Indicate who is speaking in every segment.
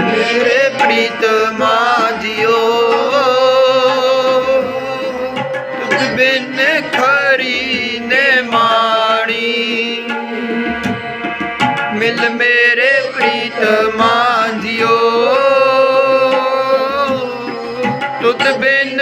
Speaker 1: ਮੇਰੇ ਪ੍ਰੀਤ
Speaker 2: ਮਾ
Speaker 1: ਜਿਓ। ਤੁਧ ਬਿਨ ਖਰੀ ਨੇ ਮਾਣੀ। ਮਿਲ ਮੇਰੇ ਪ੍ਰੀਤ
Speaker 2: ਮਾ
Speaker 1: ਜਿਓ। ਤੁਧ ਬਿਨ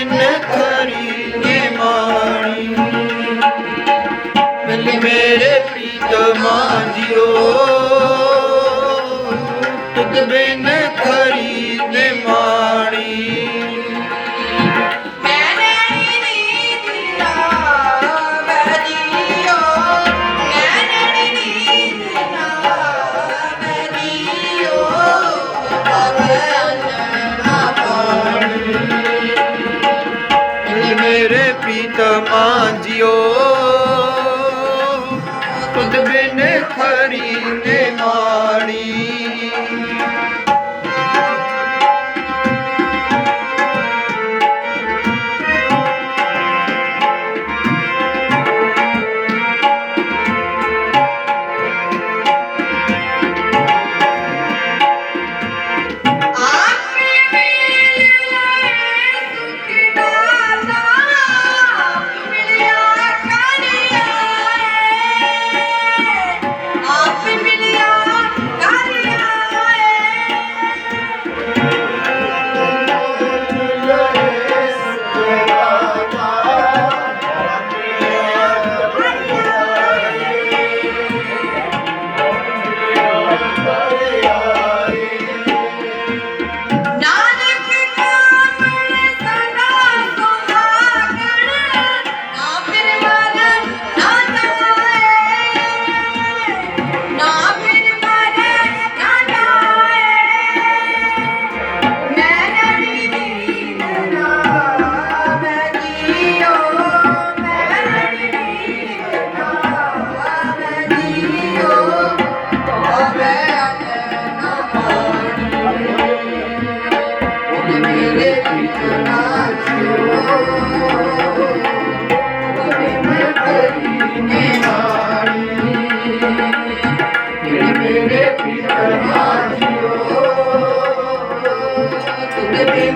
Speaker 2: என்ன માં જીઓ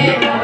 Speaker 2: Yeah.